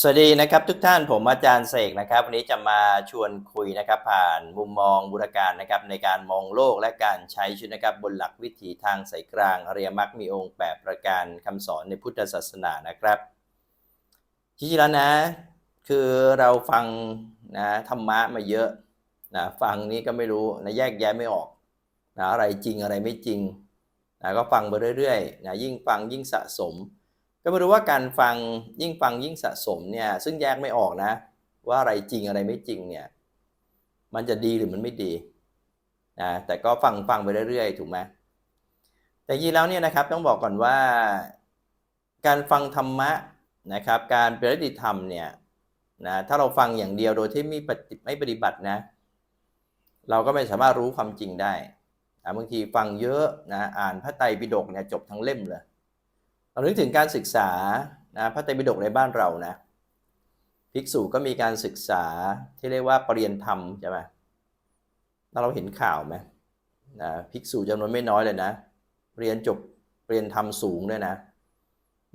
สวัสดีนะครับทุกท่านผมอาจารย์เสกนะครับวันนี้จะมาชวนคุยนะครับผ่านมุมมองบุรการนะครับในการมองโลกและการใช้ชีวิตนะครับบนหลักวิถีทางสายกลางอริยมรรคมีองค์ 8 ประการคำสอนในพุทธศาสนานะครับที่จริงแล้วนะ คือเราฟังนะธรรมะมาเยอะนะฟังนี้ก็ไม่รู้นะแยกแยะไม่ออกนะอะไรจริงอะไรไม่จริงนะก็ฟังไปเรื่อยๆนะยิ่งฟังยิ่งสะสม ก็ไม่รู้ว่าการฟังยิ่งฟังยิ่งสะสมเนี่ยซึ่งแยกไม่ออกนะ ว่าอะไรจริงอะไรไม่จริงเนี่ยมันจะดีหรือมันไม่ดีนะแต่ก็ฟังฟังไปเรื่อยๆถูกไหมแต่ยีแล้วเนี่ยนะครับต้องบอกก่อนว่า การฟังธรรมะนะครับ การปฏิบัติธรรมเนี่ยนะถ้าเราฟังอย่างเดียวโดยที่ไม่ปฏิไม่ปฏิบัตินะ เราก็ไม่สามารถรู้ความจริงได้นะบางทีฟังเยอะนะอ่านพระไตรปิฎกเนี่ยจบทั้งเล่มเลย เรานึกถึงการศึกษานะพระไตรปิฎกในบ้านเรานะภิกษุก็มีการศึกษาที่เรียกว่าปรริยนธรรมใช่ไหมเราเห็นข่าวไหมนะภิกษุจำนวนไม่น้อยเลยนะ เรียนจบเรียนธรรมสูงด้วยนะ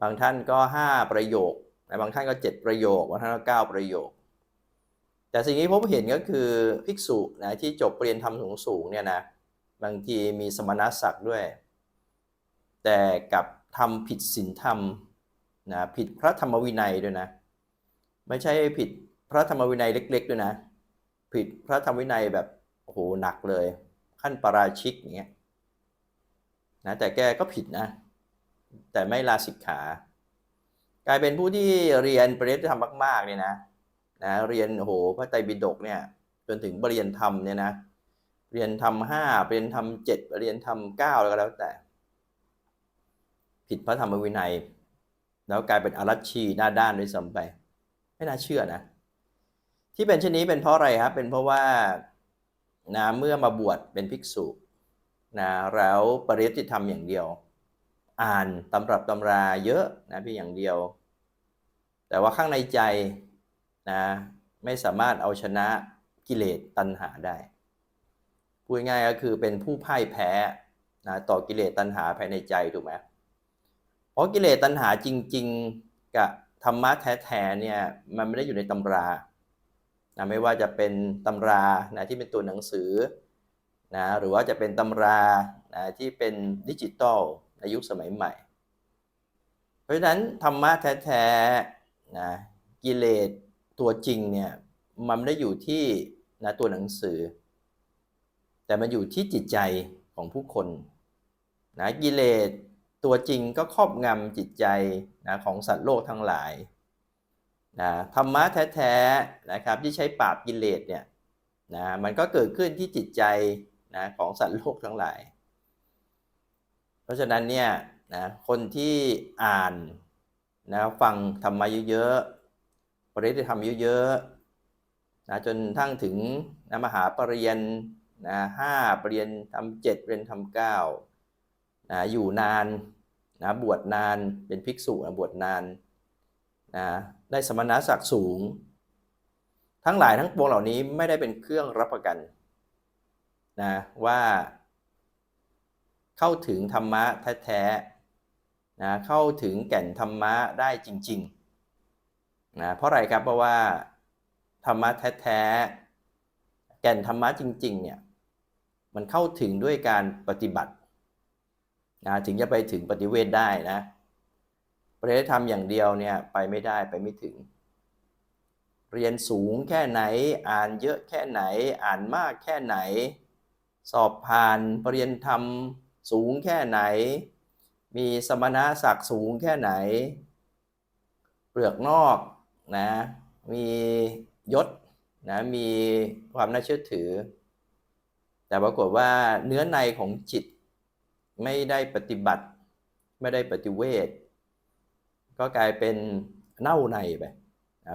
บางท่านก็ 5 ประโยคนะบางท่านก็ 7 ประโยคบางท่านก็ 9 ประโยค แต่สิ่งที่พบเห็นก็คือภิกษุนะที่จบเรียนธรรมสูงสูงเนี่ยนะบางทีมีสมณศักดิ์ด้วย แต่กับ ทำผิดศีลธรรมนะผิดพระธรรมวินัยด้วยนะ ไม่ใช่ผิดพระธรรมวินัยเล็ก ๆ ด้วยนะ ผิดพระธรรมวินัยแบบโอ้โหหนักเลย ขั้นปราชิกอย่างเงี้ยนะแต่แกก็ผิดนะ แต่ไม่ลาสิกขา กลายเป็นผู้ที่เรียนปริยัติธรรมมากๆเนี่ยนะนะเรียนโอ้โหพระไตรปิฎกเนี่ยจนถึงปริญญาธรรมเนี่ยนะเรียนธรรมห้าเรียนธรรมเจ็ดเรียนธรรมเก้าแล้วก็แล้วแต่ ผิดพระธรรมวินัย แล้วกลายเป็นอารัชชีหน้าด้านด้วยซ้ำไป ไม่น่าเชื่อนะ ที่เป็นเช่นนี้เป็นเพราะอะไรครับ เป็นเพราะว่านะเมื่อมาบวชเป็นภิกษุนะแล้วปริยัติธรรมอย่างเดียว อ่านตำรับตำราเยอะนะเพียงอย่างเดียว แต่ว่าข้างในใจนะไม่สามารถเอาชนะกิเลสตัณหาได้พูดง่ายก็คือเป็นผู้พ่ายแพ้นะต่อกิเลสตัณหาภายในใจถูกไหม ราะกิเลสตัณหาจริง ๆ กับธรรมะแท้ๆเนี่ยมันไม่ได้อยู่ในตำรานะไม่ว่าจะเป็นตำรานะที่เป็นตัวหนังสือนะหรือว่าจะเป็นตำรานะที่เป็นดิจิตอลในยุคสมัยใหม่ เพราะฉะนั้นธรรมะแท้ๆนะกิเลสตัวจริงเนี่ยมันไม่ได้อยู่ที่นะตัวหนังสือ แต่มันอยู่ที่จิตใจของผู้คนนะกิเลส ตัวจริงก็ครอบงำจิตใจนะของสัตว์โลกทั้งหลายนะธรรมะแท้ๆนะครับที่ใช้ปราบกิเลสเนี่ยนะมันก็เกิดขึ้นที่จิตใจนะของสัตว์โลกทั้งหลาย เพราะฉะนั้นเนี่ยนะคนที่อ่านนะฟังธรรมะเยอะๆปริยัติธรรมเยอะๆนะจนทั้งถึงนะมหาปรริญญานะห้าปรริญญาทำเจ็ดเรียนทำเก้านะอยู่นาน นะบวชนานเป็นภิกษุนะบวชนานนะได้สมณศักดิ์สูง ทั้งหลายทั้งปวงเหล่านี้ไม่ได้เป็นเครื่องรับประกันนะว่าเข้าถึงธรรมะแท้ๆนะเข้าถึงแก่นธรรมะได้จริงๆนะเพราะอะไรครับเพราะว่าธรรมะแท้ๆแก่นธรรมะจริงๆเนี่ยมันเข้าถึงด้วยการปฏิบัติ นะถึงจะไปถึงปฏิเวทได้นะปริยัติธรรมอย่างเดียวเนี่ยไปไม่ได้ไปไม่ถึง เรียนสูงแค่ไหน อ่านเยอะแค่ไหน อ่านมากแค่ไหน สอบผ่านปริญญาธรรมสูงแค่ไหน มีสมณศักดิ์สูงแค่ไหน เปลือกนอกนะมียศนะมีความน่าเชื่อถือ แต่ปรากฏว่าเนื้อในของจิต ไม่ได้ปฏิบัติ ไม่ได้ปฏิเวทก็กลายเป็นเน่าในไป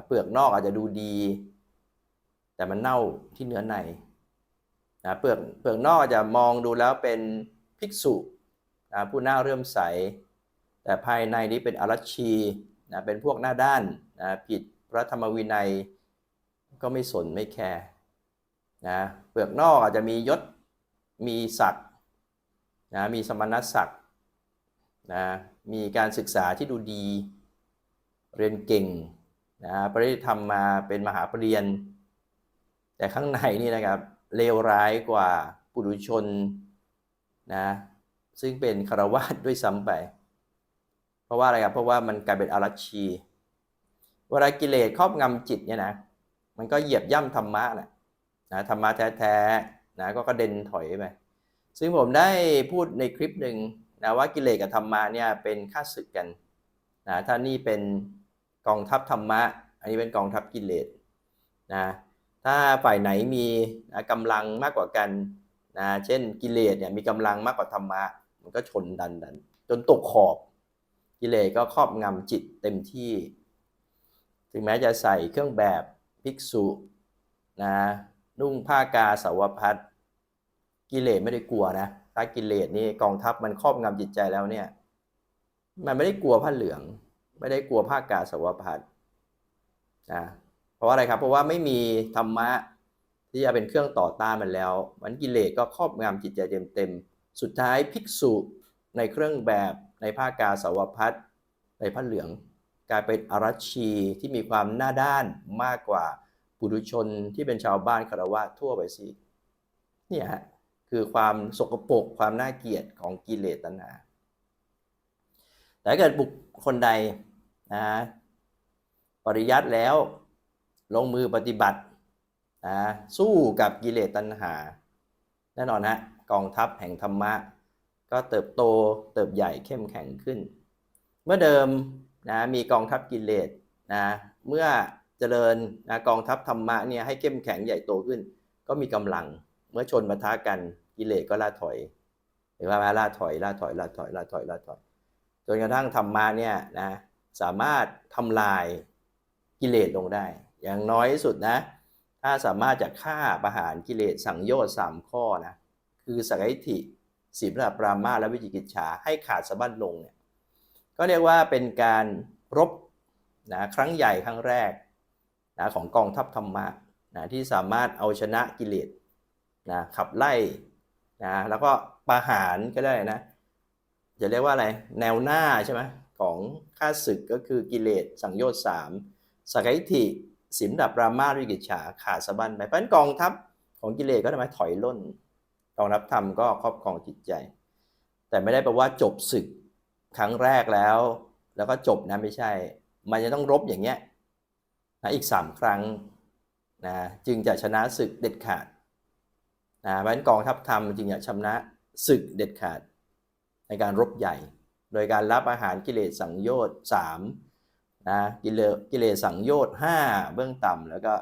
เปลือกนอกอาจจะดูดี แต่มันเน่าที่เนื้อในนะเปลือกเปลือกนอกอาจจะมองดูแล้วเป็นภิกษุนะผู้หน้าเรื่มใส แต่ภายในนี้เป็นอรัชชีนะเป็นพวกหน้าด้านนะผิดพระธรรมวินัยก็ไม่สนไม่แคร์นะเปลือกนอกอาจจะมียศมีศักดิ์ นะมีสมณศักดิ์นะมีการศึกษาที่ดูดี เรียนเก่งนะปริธรรมมาเป็นมหาปรริญญาแต่ข้างในนี่นะครับเลวร้ายกว่าปุถุชนนะซึ่งเป็นคารวาสด้วยซ้ำไป เพราะว่าอะไรครับเพราะว่ามันกลายเป็นอารัชชีเวลากิเลสครอบงำจิตเนี่ยนะมันก็เหยียบย่ำธรรมะแหละนะธรรมะแท้ๆนะก็กระเด็นถอยไป ซึ่งผมได้พูดในคลิปหนึ่งนะว่ากิเลสกับธรรมะเนี่ยเป็นข้าศึกกันนะถ้านี่เป็นกองทัพธรรมะ อันนี้เป็นกองทัพกิเลสนะถ้าฝ่ายไหนมีนะกำลังมากกว่ากันนะเช่นกิเลสเนี่ยมีกำลังมากกว่าธรรมะ มันก็ชนดันดันจนตกขอบ กิเลสก็ครอบงำจิตเต็มที่ ถึงแม้จะใส่เครื่องแบบภิกษุนะนุ่งผ้ากาสาวพัด กิเลสไม่ได้กลัวนะถ้ากิเลสนี่กองทัพมันครอบงำจิตใจแล้วเนี่ย มันไม่ได้กลัวผ้าเหลือง ไม่ได้กลัวผ้ากาสาวพัดนะเพราะว่าอะไรครับ เพราะว่าไม่มีธรรมะที่จะเป็นเครื่องต่อต้านมันแล้ว มันกิเลสก็ครอบงำจิตใจเต็มๆสุดท้ายภิกษุในเครื่องแบบในผ้ากาสาวพัดในผ้าเหลือง กลายเป็นอรัชชีที่มีความหน้าด้านมากกว่าปุถุชนที่เป็นชาวบ้านคารวะทั่วไปสิเนี่ยฮะ คือความสกปรกความน่าเกลียดของกิเลสตัณหาแต่เกิดบุคคลใดนะปริยัติแล้วลงมือปฏิบัตินะสู้กับกิเลสตัณหา แน่นอนฮะกองทัพแห่งธรรมะ ก็เติบโตเติบใหญ่เข้มแข็งขึ้น เมื่อเดิมนะมีกองทัพกิเลสนะเมื่อเจริญนะกองทัพธรรมะเนี่ยให้เข้มแข็งใหญ่โตขึ้น ก็มีกำลังเมื่อชนปะทะกัน กิเลสก็ล่าถอยเห็นว่าไหมล่าถอยล่าถอยล่าถอยล่าถอยล่าถอยจนกระทั่งธรรมะเนี่ยนะสามารถทำลายกิเลสลงได้ อย่างน้อยที่สุดนะ ถ้าสามารถจะฆ่าประหารกิเลสสังโยชน์สามข้อนะคือสกายทิสีพระปรามาและวิจิกิจฉาให้ขาดสะบั้นลงเนี่ยก็เรียกว่าเป็นการรบนะครั้งใหญ่ครั้งแรกนะของกองทัพธรรมะนะที่สามารถเอาชนะกิเลสนะขับไล่ นะแล้วก็ประหารก็ได้นะจะเรียกว่าอะไรแนวหน้าใช่ไหมของข้าศึกก็คือกิเลสสังโยชน์สามสกายทิสิมดับรามาวิกิจฉาขาดสะบั้นไปเพราะฉะนั้นกองทัพของกิเลสก็ทำให้ถอยล่นกองทัพธรรมก็ครอบครองจิตใจ แต่ไม่ได้แปลว่าจบศึกครั้งแรกแล้ว แล้วก็จบนะไม่ใช่ มันจะต้องรบอย่างเงี้ยนะอีกสามครั้งนะจึงจะชนะศึกเด็ดขาด นะเพราะฉะนั้นกองทัพธรรมจึงจะชนะศึกเด็ดขาดในการรบใหญ่ โดยการรับอาหารกิเลสสังโยชน์สามนะกิเลสกิเลสสังโยชน์ห้าเบื้องต่ำแล้วก็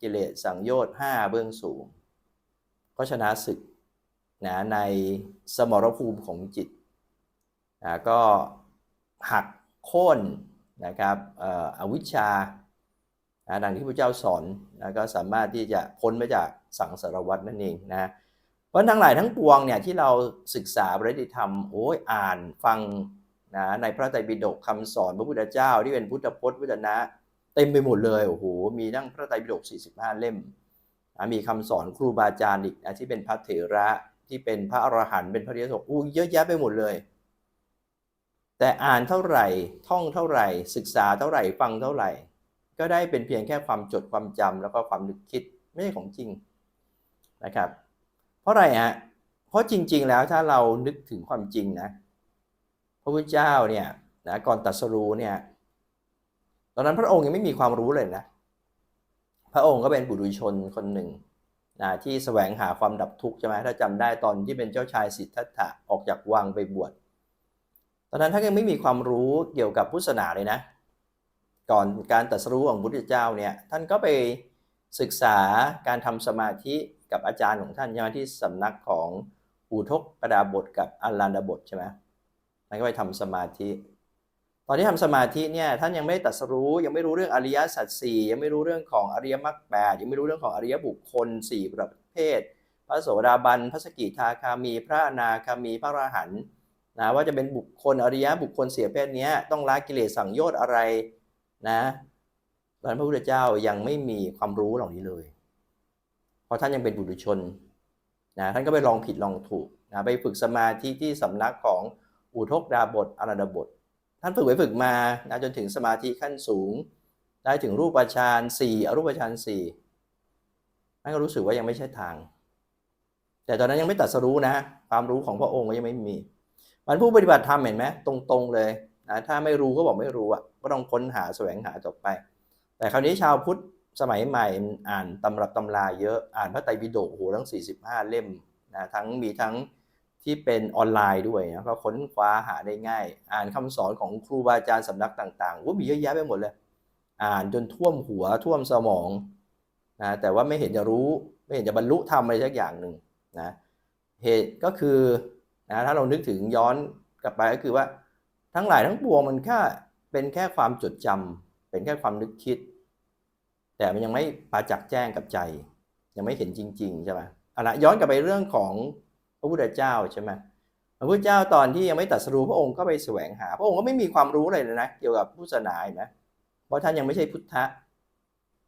กิเลสสังโยชน์ห้าเบื้องสูง ก็ชนะศึกนะในสมรภูมิของจิตนะก็หักโค่นนะครับเอ่ออวิชชานะดังที่พระเจ้าสอนนะก็สามารถที่จะพ้นไปจาก สังสารวัฏนั่นเองนะเพราะทั้งหลายทั้งปวงเนี่ยที่เราศึกษาพระธรรมโอ้ยอ่านฟังนะในพระไตรปิฎกคำสอนพระพุทธเจ้าที่เป็นพุทธพจน์พุทธนะเต็มไปหมดเลยโอ้โหมีทั้งพระไตรปิฎก45 เล่มนะมีคำสอนครูบาอาจารย์อีกนะที่เป็นพระเถระที่เป็นพระอรหันต์เป็นพระเดียสกอู้เยอะแยะไปหมดเลย แต่อ่านเท่าไหร่ท่องเท่าไหร่ ศึกษาเท่าไหร่ฟังเท่าไหร่ ก็ได้เป็นเพียงแค่ความจดความจำแล้วก็ความนึกคิดไม่ใช่ของจริง นะครับ เพราะอะไรฮะเพราะจริง ๆ แล้วถ้าเรานึกถึงความจริงนะพระพุทธเจ้าเนี่ยนะก่อนตรัสรู้เนี่ยตอนนั้นพระองค์ยังไม่มีความรู้เลยนะ พระองค์ก็เป็นบุรุษชนคนหนึ่งนะที่แสวงหาความดับทุกข์ใช่ไหมถ้าจำได้ตอนที่เป็นเจ้าชายสิทธัตถะออกจากวังไปบวชตอนนั้นท่านยังไม่มีความรู้เกี่ยวกับพุทธศาสนาเลยนะ ก่อนการตรัสรู้ของพุทธเจ้าเนี่ยท่านก็ไป ศึกษาการทำสมาธิกับอาจารย์ของท่านใช่ไหมที่สำนักของอุทกกดาบทกับอลันดาบทใช่ไหมท่านก็ไปทำสมาธิ ตอนที่ทำสมาธิเนี่ยท่านยังไม่ตรัสรู้ยังไม่รู้เรื่องอริยสัจสี่ยังไม่รู้เรื่องของอริยมรรคแปดยังไม่รู้เรื่องของอริยบุคคลสี่ประเภท พระโสดาบันพระสกิทาคามี พระอนาคามีพระอรหันต์นะว่าจะเป็นบุคคลอริยบุคคลเสียเพศนี้ต้องละกิเลสสังโยชน์อะไรนะ ตอนพระพุทธเจ้ายังไม่มีความรู้เหล่านี้เลย เพราะท่านยังเป็นบุตรชนนะท่านก็ไปลองผิดลองถูกนะไปฝึกสมาธิที่สำนักของอุทกดาบทอรดาบท ท่านฝึกไว้ฝึกมานะจนถึงสมาธิขั้นสูง ได้ถึงรูปฌานสี่อรูปฌานสี่นั่นก็รู้สึกว่ายังไม่ใช่ทาง แต่ตอนนั้นยังไม่ตรัดสรู้นะ ความรู้ของพระองค์ก็ยังไม่มี มันผู้ปฏิบัติธรรมเห็นไหมตรงๆเลยนะถ้าไม่รู้ก็บอกไม่รู้อะก็ต้องค้นหาแสวงหาต่อไป แต่คราวนี้ชาวพุทธสมัยใหม่อ่านตำรับตำราเยอะอ่านพระไตรปิฎกโอ้โหทั้ง 45 เล่มนะทั้งมีทั้งที่เป็นออนไลน์ด้วยนะก็ค้นคว้าหาได้ง่าย อ่านคำสอนของครูบาอาจารย์สำนักต่างๆว่ามีเยอะแยะไปหมดเลย อ่านจนท่วมหัวท่วมสมองนะแต่ว่าไม่เห็นจะรู้ไม่เห็นจะบรรลุธรรมอะไรสักอย่างหนึ่งนะเหตุก็คือนะถ้าเรานึกถึงย้อนกลับไปก็คือว่าทั้งหลายทั้งปวงมันแค่เป็นแค่ความจดจำ เป็นแค่ความนึกคิด แต่มันยังไม่ปาจักแจ้งกับใจ ยังไม่เห็นจริง ๆ ใช่ไหมอาละย้อนกลับไปเรื่องของพระพุทธเจ้าใช่ไหมพระพุทธเจ้าตอนที่ยังไม่ตรัสรู้พระองค์ก็ไปแสวงหา พระองค์ก็ไม่มีความรู้อะไรเลยนะ เกี่ยวกับพุทธศาสนาเห็นไหมเพราะท่านยังไม่ใช่พุทธะ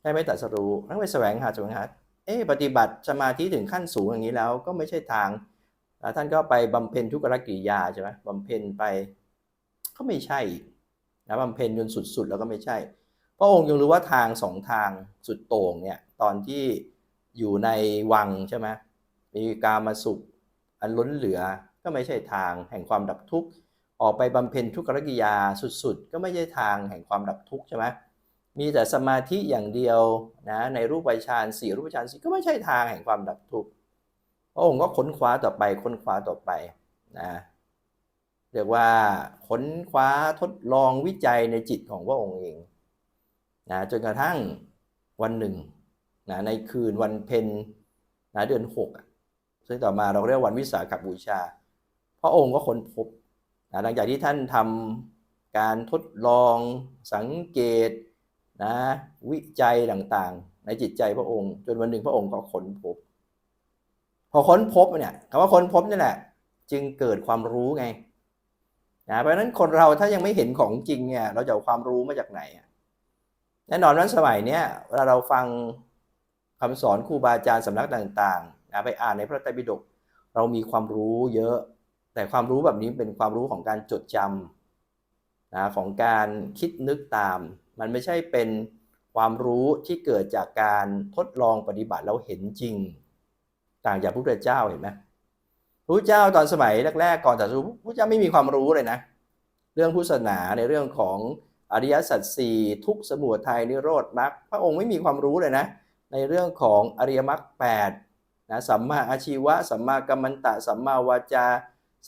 ใช่ไม่ตรัสรู้ท่านไปแสวงหาแสวงหา เอ๊ปฏิบัติสมาธิถึงขั้นสูงอย่างนี้แล้วก็ไม่ใช่ทางแล้วท่านก็ไปบำเพ็ญทุกขกิริยาใช่ไหมบำเพ็ญไปก็ไม่ใช่ นะบำเพ็ญจนสุด ๆ แล้วก็ไม่ใช่ พระองค์ยังรู้ว่าทางสองทางสุดโต่งเนี่ยตอนที่อยู่ในวังใช่ไหมมีการมาสุขอันล้นเหลือก็ไม่ใช่ทางแห่งความดับทุกข์ออกไปบำเพ็ญทุกขกิริยาสุดๆ ก็ไม่ใช่ทางแห่งความดับทุกข์ใช่ไหมมีแต่สมาธิอย่างเดียวนะในรูปฌานสี่รูปฌานสี่ก็ไม่ใช่ทางแห่งความดับทุกข์พระองค์ก็ค้นคว้าต่อไปค้นคว้าต่อไปนะ เรียกว่าค้นคว้าทดลองวิจัยในจิตของพระองค์เองนะจนกระทั่งวันหนึ่งนะในคืนวันเพ็ญนะเดือนหกซึ่งต่อมาเราเรียกวันวิสาขบูชา พระองค์ก็ค้นพบนะหลังจากที่ท่านทำการทดลองสังเกตนะวิจัยต่างๆ ในจิตใจพระองค์ จนวันหนึ่งพระองค์ก็ค้นพบ พอค้นพบเนี่ยคำว่าค้นพบนี่แหละ จึงเกิดความรู้ไง นะเพราะฉะนั้นคนเราถ้ายังไม่เห็นของจริงเนี่ยเราจะเอาความรู้มาจากไหนแน่นอนว่าสมัยเนี้ยเวลาเราฟังคำสอนครูบาอาจารย์สำนักต่างๆนะไปอ่านในพระไตรปิฎกเรามีความรู้เยอะ แต่ความรู้แบบนี้เป็นความรู้ของการจดจำนะของการคิดนึกตาม มันไม่ใช่เป็นความรู้ที่เกิดจากการทดลองปฏิบัติแล้วเห็นจริง ต่างจากพระพุทธเจ้าเห็นไหม พระเจ้าตอนสมัยแรกๆก่อนตรัสรู้พระเจ้าไม่มีความรู้เลยนะ เรื่องพุทธศาสนาในเรื่องของอริยสัจสี่ทุกข์สมุทัยนิโรธมรรคพระองค์ไม่มีความรู้เลยนะ ในเรื่องของอริยมรรคแปดนะสัมมาอาชีวะ สัมมากัมมันตะ สัมมาวาจา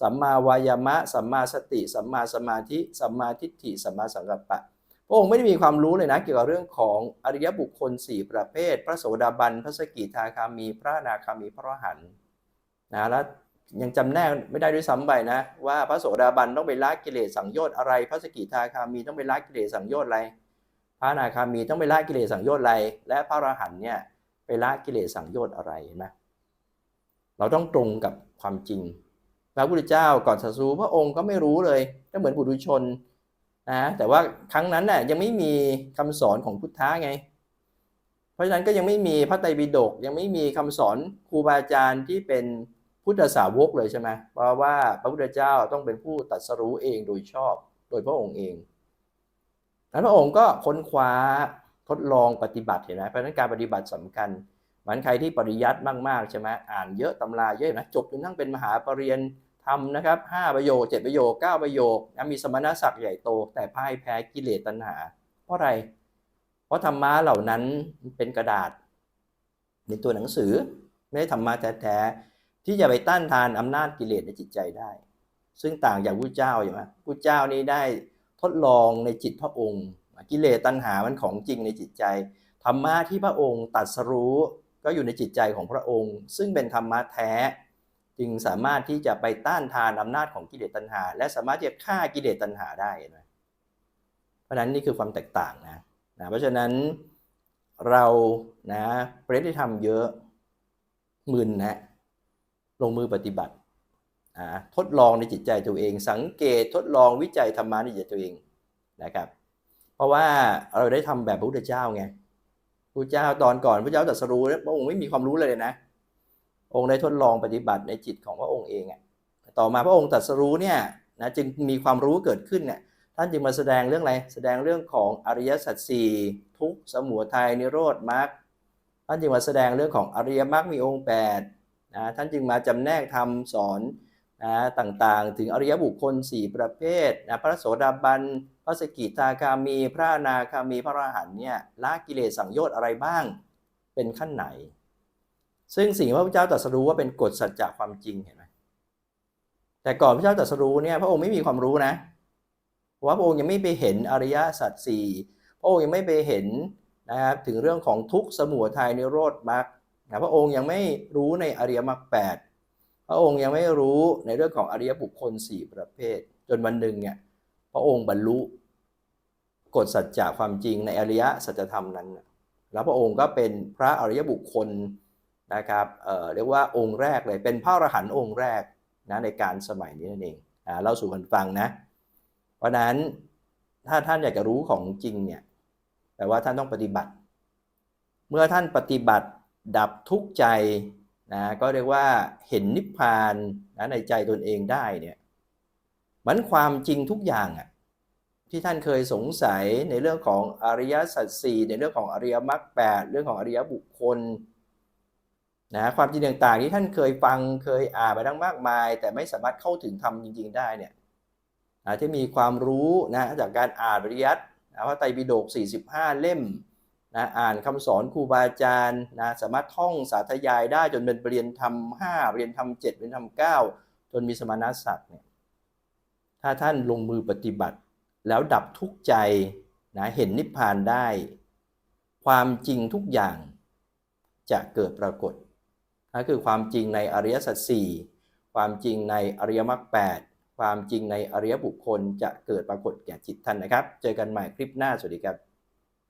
สัมมาวายามะ สัมมาสติ สัมมาสมาธิ สัมมาทิฏฐิ สัมมาสังกัปปะ พระองค์ไม่ได้มีความรู้เลยนะ เกี่ยวกับเรื่องของอริยบุคคลสี่ประเภท พระโสดาบัน พระสกิทาคามี พระนาคามี พระอรหันต์นะ แล้ว ยังจำแนกไม่ได้ด้วยซ้ำไปนะ ว่าพระโสดาบันต้องไปละกิเลสสังโยชน์อะไร พระสกิทาคามีต้องไปละกิเลสสังโยชน์อะไร พระนาคามีต้องไปละกิเลสสังโยชน์อะไร และพระอรหันต์เนี่ยไปละกิเลสสังโยชน์อะไรเห็นไหมเราต้องตรงกับความจริง พระพุทธเจ้าก่อนสัสูพระองค์ก็ไม่รู้เลยก็เหมือนบุตุชนนะแต่ว่าครั้งนั้นน่ะยังไม่มีคำสอนของพุทธะไง เพราะฉะนั้นก็ยังไม่มีพระไตรปิฎกยังไม่มีคำสอนครูบาอาจารย์ที่เป็น พุทธสาวกเลยใช่ไหมเพราะว่าพระพุทธเจ้าต้องเป็นผู้ตรัสรู้เองโดยชอบโดยพระองค์เองนั้นพระองค์ก็ค้นคว้าทดลองปฏิบัติเห็นไหมเพราะนั้นการปฏิบัติสำคัญเหมือนใครที่ปริยัติมากๆใช่ไหมอ่านเยอะตำราเยอะนะจบจนทั้งเป็นมหาปรริญญาธรรมนะครับห้าประโยคเจ็ดประโยคเก้าประโยคนะมีสมณศักดิ์ใหญ่โต แต่พ่ายแพ้กิเลสตัณหา เพราะอะไร เพราะธรรมะเหล่านั้นเป็นกระดาษ ในตัวหนังสือ ไม่ได้ธรรมะแท้ๆ ที่จะไปต้านทานอำนาจกิเลสในจิตใจได้ ซึ่งต่างจากพระเจ้าใช่ไหมพระเจ้านี้ได้ทดลองในจิตพระองค์ กิเลสตัณหามันของจริงในจิตใจธรรมะที่พระองค์ตรัสรู้ก็อยู่ในจิตใจของพระองค์ ซึ่งเป็นธรรมะแท้ จึงสามารถที่จะไปต้านทานอำนาจของกิเลสตัณหา และสามารถที่จะฆ่ากิเลสตัณหาได้นไหมเพราะฉะนั้นนี่คือความแตกต่างนะนะเพราะฉะนั้นเรานะปริยัติธรรมเยอะมึนนะ ลงมือปฏิบัติทดลองในจิตใจตัวเอง สังเกตทดลองวิจัยธรรมะในจิตตัวเองนะครับ เพราะว่าเราได้ทำแบบพระพุทธเจ้าไงพระเจ้าตอนก่อนพระเจ้าตรัสรู้พระองค์ไม่มีความรู้เลยนะ องค์ได้ทดลองปฏิบัติในจิตของพระองค์เองอะต่อมาพระองค์ตรัสรู้เนี่ยนะจึงมีความรู้เกิดขึ้นเนี่ยท่านจึงมาแสดงเรื่องอะไรแสดงเรื่องของอริยสัจสี่ทุกสมุทัยนิโรธมรรคท่านจึงมาแสดงเรื่องของอริยมรรคมีองค์8 นะท่านจึงมาจำแนกธรรมสอนนะต่างๆ ถึงอริยบุคคล 4 ประเภทนะพระโสดาบัน พระสกิทาคามี พระนาคามี พระอรหันต์เนี่ยละกิเลสสังโยชน์อะไรบ้าง เป็นขั้นไหน ซึ่งสิ่งที่พระพุทธเจ้าตรัสรู้ว่าเป็นกฎสัจจะความจริงเห็นไหมแต่ก่อนพระเจ้าตรัสรู้เนี่ยพระองค์ไม่มีความรู้นะเพราะว่าพระองค์ยังไม่ไปเห็นอริยสัจสี่พระองค์ยังไม่ไปเห็นนะครับถึงเรื่องของทุกข์สมุทัยนิโรธมรรค นะพระองค์ยังไม่รู้ในอริยมรรคแปดพระองค์ยังไม่รู้ในเรื่องของอริยบุคคลสี่ประเภท จนวันหนึ่งเนี่ยพระองค์บรรลุกฎสัจจะความจริงในอริยสัจธรรมนั้น แล้วพระองค์ก็เป็นพระอริยบุคคลนะครับเเรียกว่าองค์แรกเลย เป็นพระอรหันต์องค์แรกนะในการสมัยนี้นั่นเองอ่าเล่าสู่กันฟังนะ เพราะฉะนั้นถ้าท่านอยากจะรู้ของจริงเนี่ยแปลว่าท่านต้องปฏิบัติ เมื่อท่านปฏิบัติ ดับทุกข์ใจนะก็เรียกว่าเห็นนิพพานนะในใจตนเองได้เนี่ยมันความจริงทุกอย่างอะที่ท่านเคยสงสัยในเรื่องของอริยสัจสี่ในเรื่องของอริยมรรคแปดเรื่องของอริยบุคคลนะความจริงต่างๆที่ท่านเคยฟังเคยอ่านไปทั้งมากมาย แต่ไม่สามารถเข้าถึงธรรมจริง ๆ ได้เนี่ยนะที่มีความรู้นะจากการอ่านปริยัตินะพระไตรปิฎก45 เล่ม นะอ่านคำสอนครูบาอาจารย์นะสามารถท่องสาธยายได้จนเป็นปรริญญาธรรม5ปรริญญาธรรม7ปรริญญาธรรม9จนมีสมณศักดิ์เนี่ยถ้าท่านลงมือปฏิบัติ แล้วดับทุกข์ใจนะเห็นนิพพานได้ ความจริงทุกอย่างจะเกิดปรากฏนั่นคือความจริงในอริยสัจสี่ความจริงในอริยมรรคแปดความจริงในอริยบุคคลจะเกิดปรากฏแก่จิตท่านนะครับ เจอกันใหม่คลิปหน้าสวัสดีครับ